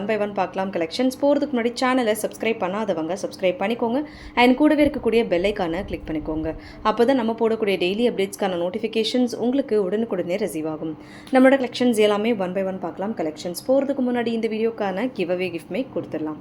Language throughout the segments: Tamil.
ஒன் பை ஒன் பார்க்கலாம் கலெக்ஷன்ஸ் போகிறதுக்கு முன்னாடி சேனலை சப்ஸ்கிரைப் பண்ணாதவங்க சப்ஸ்கிரைப் பண்ணிக்கோங்க. அண்ட் கூடவே இருக்கக்கூடிய பெல்லைக்கான கிளிக் பண்ணிக்கோங்க. அப்போ தான் நம்ம போடக்கூடிய டெய்லி அப்டேட்ஸ்க்கான நோட்டிஃபிகேஷன்ஸ் உங்களுக்கு உடனுக்குடனே ரிசீவ் ஆகும். நம்மளோட கலெக்ஷன்ஸ் எல்லாமே ஒன் பை ஒன் பார்க்கலாம். கலெக்ஷன்ஸ் போகிறதுக்கு முன்னாடி இந்த வீடியோக்கான கிவ் அவே கிஃப்ட்மே கொடுத்துடலாம்.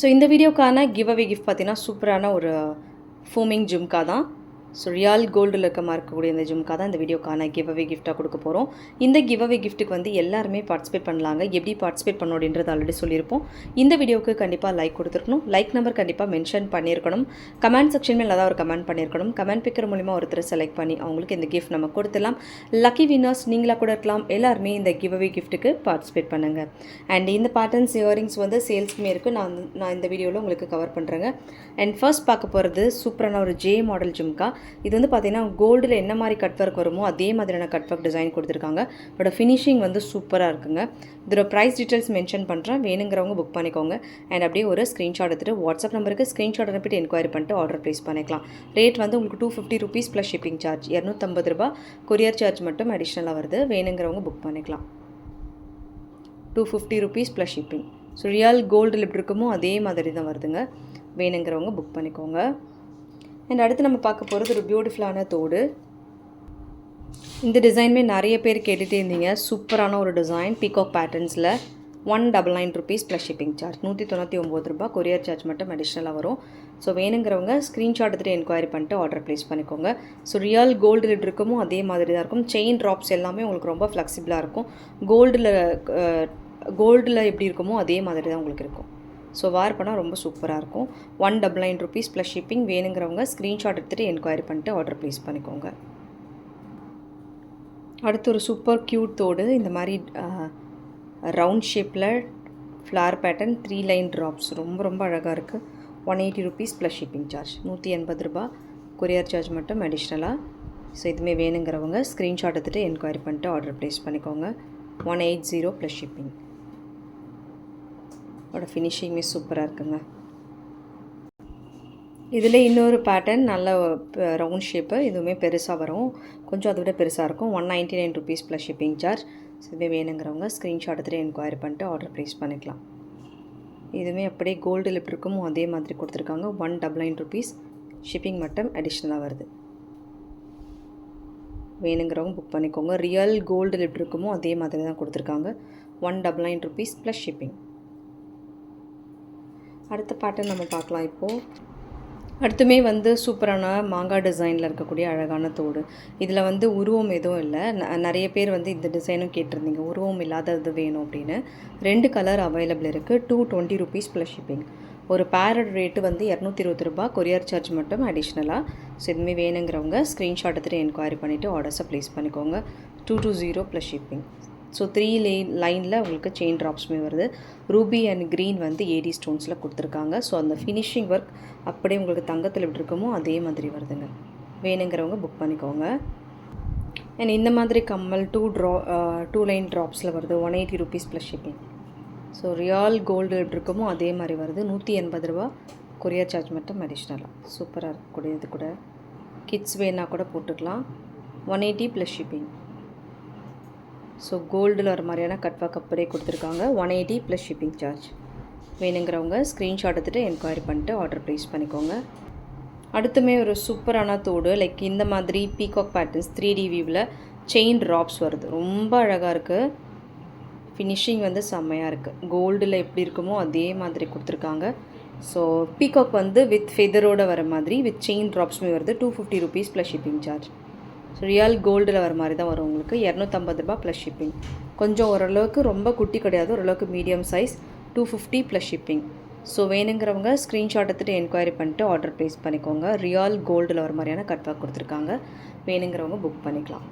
ஸோ இந்த வீடியோக்கான கிவ் அவே கிஃப்ட் பார்த்தீங்கன்னா சூப்பரான ஒரு ஃபோமிங் ஜிம்கா தான் ஸோ ரியால் கோல்டில் இருக்க இருக்கக்கூடிய இந்த ஜும்கா தான் இந்த வீடியோக்கான கிவ் அவே கிஃப்ட்டாக கொடுக்க போகிறோம் இந்த கிவ் அவே கிஃப்ட்டுக்கு வந்து எல்லாருமே பார்ட்டிசிபேட் பண்ணலாங்க. எப்படி பார்ட்டிசிபேட் பண்ணணும் அப்படின்றது ஆல்ரெடி சொல்லியிருப்போம். இந்த வீடியோவுக்கு கண்டிப்பாக லைக் கொடுத்துருக்கணும். லைக் நம்பர் கண்டிப்பாக மென்ஷன் பண்ணியிருக்கணும். கமெண்ட் செக்ஷன் மேலே ஏதாவது ஒரு கமெண்ட் பண்ணியிருக்கணும். கமெண்ட் பிக்கர் மூலிமா ஒருத்தர் செலக்ட் பண்ணி அவங்களுக்கு இந்த கிஃப்ட் நம்ம கொடுத்துடலாம். லக்கி வினர்ஸ் நீங்களாக கூட இருக்கலாம். எல்லாருமே இந்த கிவ் அவே கிஃப்ட்டுக்கு பார்ட்டிசிபேட் பண்ணுங்கள் அண்ட் இந்த பேட்டர்ன்ஸ் இயரிங்ஸ் வந்து சேல்ஸ்க்குமே இருக்குது நான் நான் இந்த வீடியோவில் உங்களுக்கு கவர் பண்ணுறேங்க அண்ட் ஃபர்ஸ்ட் பார்க்க போகிறது சூப்பரான ஒரு ஜே மாடல் ஜும்கா இது வந்து பார்த்தீங்கன்னா கோல்டில் என்ன மாதிரி கட் ஒர்க் வருமோ அதே மாதிரியான கட் ஒர்க் டிசைன் கொடுத்துருக்காங்க. பட் ஃபினிஷிங் வந்து சூப்பராக இருக்குங்க. இதோட ப்ரைஸ் டீட்டெயில்ஸ் மென்ஷன் பண்ணுறேன் வேணுங்கிறவங்க புக் பண்ணிக்கோங்க. அண்ட் அப்படியே ஒரு ஸ்க்ரீன்ஷாட் எடுத்துகிட்டு வாட்ஸ்அப் நம்பருக்கு ஸ்க்ரீன்ஷாட் அனுப்பிட்டு என்கொயரி பண்ணிட்டு ஆர்டர் ப்ளேஸ் பண்ணிக்கலாம். ரேட் வந்து உங்களுக்கு two fifty rupees plus shipping charge இரநூத்தம்பது ரூபா கொரியர் சார்ஜ் மட்டும் அடிஷ்னலாக வருது. வேணுங்கிறவங்க புக் பண்ணிக்கலாம். Two fifty rupees plus shipping so real கோல்டில் எப்படி இருக்குமோ அதே மாதிரி தான் வருதுங்க. வேணுங்கிறவங்க புக் பண்ணிக்கோங்க. அண்ட் அடுத்து நம்ம பார்க்க போகிறது ஒரு பியூட்டிஃபுல்லான தோடு. இந்த டிசைனுமே நிறைய பேர் கேட்டுகிட்டே இருந்தீங்க. சூப்பரான ஒரு design peacock பேட்டர்ன்ஸில் one double nine rupees plus shipping charge நூற்றி தொண்ணூற்றி ஒம்பது ரூபா கொரியர் சார்ஜ் மட்டும் அடிஷ்னலாக வரும். ஸோ வேணுங்கிறவங்க ஸ்க்ரீன்ஷாட் எடுத்துகிட்டு என்கொயரி பண்ணிட்டு ஆர்டர் ப்ளேஸ் பண்ணிக்கோங்க. ஸோ ரியல் கோல்டு லிட் இருக்குமோ அதே மாதிரி தான் இருக்கும். செயின் ட்ராப்ஸ் எல்லாமே உங்களுக்கு ரொம்ப ஃப்ளெக்சிபிளாக இருக்கும். கோல்டில் கோல்டில் எப்படி இருக்குமோ அதே மாதிரி தான் உங்களுக்கு இருக்கும். ஸோ வார் பண்ணால் ரொம்ப சூப்பராக இருக்கும். One double nine rupees plus shipping வேணுங்கிறவங்க ஸ்க்ரீன்ஷாட் எடுத்துகிட்டு என்கொயரி பண்ணிட்டு ஆர்டர் ப்ளேஸ் பண்ணிக்கோங்க. அடுத்து ஒரு சூப்பர் க்யூட் தோடு. இந்த மாதிரி ரவுண்ட் ஷேப்பில் flower pattern three line drops ரொம்ப ரொம்ப அழகாக இருக்குது one eighty rupees plus shipping charge நூற்றி எண்பது ரூபா. கொரியர் சார்ஜ் மட்டும் அடிஷ்னலாக ஸோ இதுவுமே வேணுங்கிறவங்க ஸ்க்ரீன்ஷாட் எடுத்துகிட்டு என்கொயரி பண்ணிட்டு ஆர்டர் ப்ளேஸ் பண்ணிக்கோங்க. One eight zero plus shipping அதோட ஃபினிஷிங்குமே சூப்பராக இருக்குங்க. இதில் இன்னொரு பேட்டர்ன் நல்ல ரவுண்ட் ஷேப்பு இதுவுமே பெருசாக வரும். கொஞ்சம் அதை விட பெருசாக இருக்கும். One ninety nine rupees plus shipping charge இதுவே வேணுங்கிறவங்க ஸ்க்ரீன்ஷாட் எடுத்துகிட்டு என்கொயரி பண்ணிட்டு ஆர்டர் ப்ளேஸ் பண்ணிக்கலாம். இதுவுமே அப்படியே கோல்டு லிப் இருக்கும் அதே மாதிரி கொடுத்துருக்காங்க. One double nine rupees shipping மட்டும் அடிஷ்னலாக வருது. வேணுங்கிறவங்க புக் பண்ணிக்கோங்க. ரியல் கோல்டு லிப் இருக்குமோ அதே மாதிரி தான் கொடுத்துருக்காங்க. One double nine rupees plus shipping அடுத்த பேட்டர்ன் நம்ம பார்க்கலாம் இப்போது அடுத்துமே வந்து சூப்பரான மாங்காய் டிசைனில் இருக்கக்கூடிய அழகான தோடு. இதில் வந்து உருவம் எதுவும் இல்லை. ந- நிறைய பேர் வந்து இந்த டிசைனும் கேட்டிருந்தீங்க. உருவம் இல்லாதது வேணும் அப்படின்னு. ரெண்டு கலர் அவைலபிள் இருக்குது two twenty rupees plus shipping ஒரு பேரட் ரேட்டு வந்து இரநூத்தி இருபது ரூபா கொரியர் சார்ஜ் மட்டும் அடிஷ்னலாக ஸோ எதுவுமே வேணுங்கிறவங்க ஸ்க்ரீன்ஷாட் எடுத்துகிட்டு என்கொயரி பண்ணிவிட்டு ஆர்டர்ஸை ப்ளேஸ் பண்ணிக்கோங்க. Two two zero plus shipping so three line line உங்களுக்கு செயின் ட்ராப்ஸுமே வருது. ரூபி அண்ட் க்ரீன் வந்து ஏடி ஸ்டோன்ஸில் கொடுத்துருக்காங்க. ஸோ அந்த ஃபினிஷிங் ஒர்க் அப்படியே உங்களுக்கு தங்கத்தில் எப்படி இருக்குமோ அதே மாதிரி வருதுங்க. வேணுங்கிறவங்க புக் பண்ணிக்கோங்க. அண்ட் இந்த மாதிரி கம்மல் டூ ட்ரா டூ லைன் ட்ராப்ஸில் வருது. One eighty rupees plus shipping so real gold எப்படி இருக்குமோ அதே மாதிரி வருது. நூற்றி எண்பது ரூபா கொரியர் சார்ஜ் மட்டும் அடிஷ்னலாக சூப்பராக இருக்கக்கூடியது கூட. கிட்ஸ் வேணால் கூட போட்டுக்கலாம். One eighty plus shipping so கோல்டில் வர மாதிரியான கட்வா கப்பரே கொடுத்துருக்காங்க. One eighty plus shipping charge வேணுங்கிறவங்க ஸ்க்ரீன்ஷாட் எடுத்துகிட்டு என்கொயரி பண்ணிட்டு ஆர்டர் ப்ளேஸ் பண்ணிக்கோங்க. அடுத்துமே ஒரு சூப்பரான தோடு. லைக் இந்த மாதிரி பீகாக் பேட்டர்ன்ஸ் த்ரீ டி வியூவில் செயின் ட்ராப்ஸ் வருது. ரொம்ப அழகாக இருக்குது ஃபினிஷிங் வந்து செம்மையாக இருக்குது கோல்டில் எப்படி இருக்குமோ அதே மாதிரி கொடுத்துருக்காங்க. ஸோ பீகாக் வந்து வித் ஃபெதரோட வர மாதிரி வித் செயின் ட்ராப்ஸுமே வருது. Two fifty rupees plus shipping charge real கோல்டில் வர மாதிரி தான் வரும் உங்களுக்கு. இரநூத்தம்பது ரூபா ப்ளஸ் ஷிப்பிங் கொஞ்சம் ஓரளவுக்கு ரொம்ப குட்டி கிடையாது. ஓரளவுக்கு medium size two fifty plus shipping so வேணுங்கிறவங்க ஸ்க்ரீன்ஷாட் எடுத்துகிட்டு என்கொயரி பண்ணிட்டு ஆர்டர் ப்ளேஸ் பண்ணிக்கோங்க. ரியல் கோல்டில் வர மாதிரியான கட்வாக் கொடுத்துருக்காங்க. வேணுங்கிறவங்க புக் பண்ணிக்கலாம்.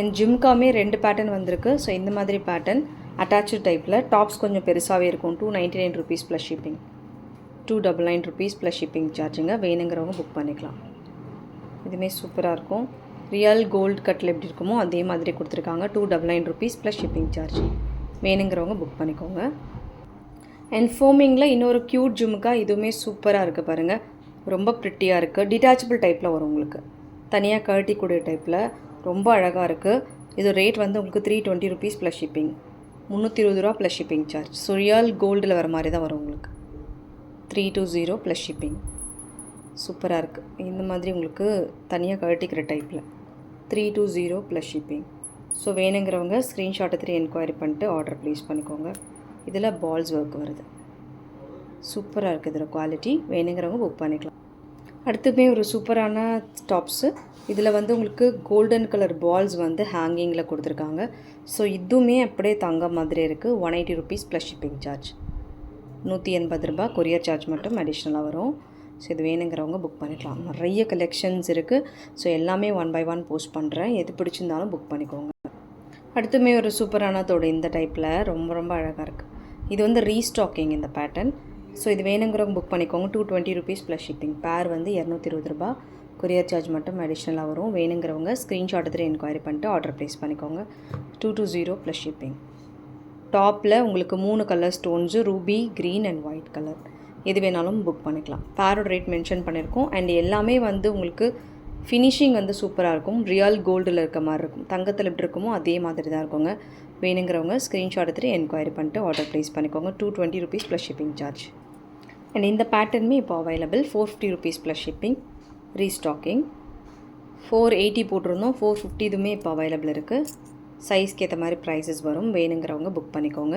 என் ஜிம்காமே ரெண்டு பேட்டர்ன் வந்திருக்கு. ஸோ இந்த மாதிரி பேட்டர்ன் அட்டாச்சு டைப்பில் டாப்ஸ் கொஞ்சம் பெருசாகவே இருக்கும். Two ninety nine rupees plus shipping two double nine rupees plus shipping சார்ஜுங்க வேணுங்கிறவங்க புக் பண்ணிக்கலாம். இதுவுமே சூப்பராக இருக்கும். ரியல் கோல்டு கட்டில் எப்படி இருக்குமோ அதே மாதிரி கொடுத்துருக்காங்க. Two double nine rupees plus shipping charge வேணுங்கிறவங்க புக் பண்ணிக்கோங்க. அண்ட் ஃபோமிங்கில் இன்னொரு க்யூட் ஜுமுக்கா இதுவுமே சூப்பராக இருக்குது பாருங்கள் ரொம்ப ப்ரிட்டியாக இருக்குது டிட்டாச்சபிள் டைப்பில் வரும் உங்களுக்கு. தனியாக கழட்டிக்கூடிய டைப்பில் ரொம்ப அழகாக இருக்குது இது ரேட் வந்து உங்களுக்கு three twenty rupees plus shipping முந்நூற்றி இருபது ரூபா plus shipping charge so real கோல்டில் வர மாதிரி தான் வரும் உங்களுக்கு. Three two zero plus shipping சூப்பராக இருக்குது இந்த மாதிரி உங்களுக்கு தனியாக கழட்டிக்கிற டைப்பில் three two zero plus shipping so வேணுங்கிறவங்க ஸ்க்ரீன்ஷாட் எடுத்துகிட்டு என்கொயரி பண்ணிட்டு ஆர்டர் ப்ளேஸ் பண்ணிக்கோங்க. இதில் பால்ஸ் ஒர்க் வருது. சூப்பராக இருக்குது இதில் குவாலிட்டி வேணுங்கிறவங்க புக் பண்ணிக்கலாம். அடுத்துமே ஒரு சூப்பரான டாப்ஸு இதில் வந்து உங்களுக்கு கோல்டன் கலர் பால்ஸ் வந்து ஹேங்கிங்கில் கொடுத்துருக்காங்க. ஸோ இதுவுமே அப்படியே தங்க மாதிரி இருக்குது one eighty rupees plus shipping charge நூற்றி எண்பது ரூபா கொரியர் சார்ஜ் மட்டும் அடிஷ்னலாக வரும். ஸோ இது வேணுங்கிறவங்க புக் பண்ணிக்கலாம். நிறைய கலெக்ஷன்ஸ் இருக்குது ஸோ எல்லாமே ஒன் பை ஒன் போஸ்ட் பண்ணுறேன் எது பிடிச்சிருந்தாலும் புக் பண்ணிக்கோங்க. அடுத்துமே ஒரு சூப்பரான தோடு இந்த டைப்பில் ரொம்ப ரொம்ப அழகாக இருக்குது இது வந்து ரீஸ்டாக்கிங் இந்த பேட்டர்ன் ஸோ இது வேணுங்கிறவங்க புக் பண்ணிக்கோங்க. Two twenty rupees plus shipping pair வந்து இரநூத்தி இருபது ரூபா. கொரியர் சார்ஜ் மட்டும் அடிஷ்னலாக வரும். வேணுங்கிறவங்க ஸ்க்ரீன்ஷாட் எடுத்துகிட்டு என்கொயரி பண்ணிட்டு ஆர்டர் ப்ளேஸ் பண்ணிக்கோங்க. Two two zero plus shipping டாப்பில் உங்களுக்கு மூணு colour stones ruby green and white colour எது வேணாலும் புக் பண்ணிக்கலாம். பேரோட ரேட் மென்ஷன் பண்ணியிருக்கோம் அண்ட் எல்லாமே வந்து உங்களுக்கு ஃபினிஷிங் வந்து சூப்பராக இருக்கும். ரியல் கோல்டில் இருக்க மாதிரி இருக்கும். தங்கத்தில் எப்படி இருக்குமோ அதே மாதிரி தான் இருக்குங்க. வேணுங்கிறவங்க ஸ்க்ரீன்ஷாட் எடுத்துகிட்டு என்கொயரி பண்ணிட்டு ஆர்டர் ப்ளேஸ் பண்ணிக்கோங்க. Two twenty rupees plus shipping charge and இந்த பேட்டர்னுமே இப்போ available four fifty rupees plus shipping restocking four eighty போட்டிருந்தோம். ஃபோர் ஃபிஃப்டி இதுவுமே இப்போ அவைலபிள் இருக்குது சைஸ்க்கு ஏற்ற மாதிரி ப்ரைஸஸ் வரும். வேணுங்கிறவங்க புக் பண்ணிக்கோங்க.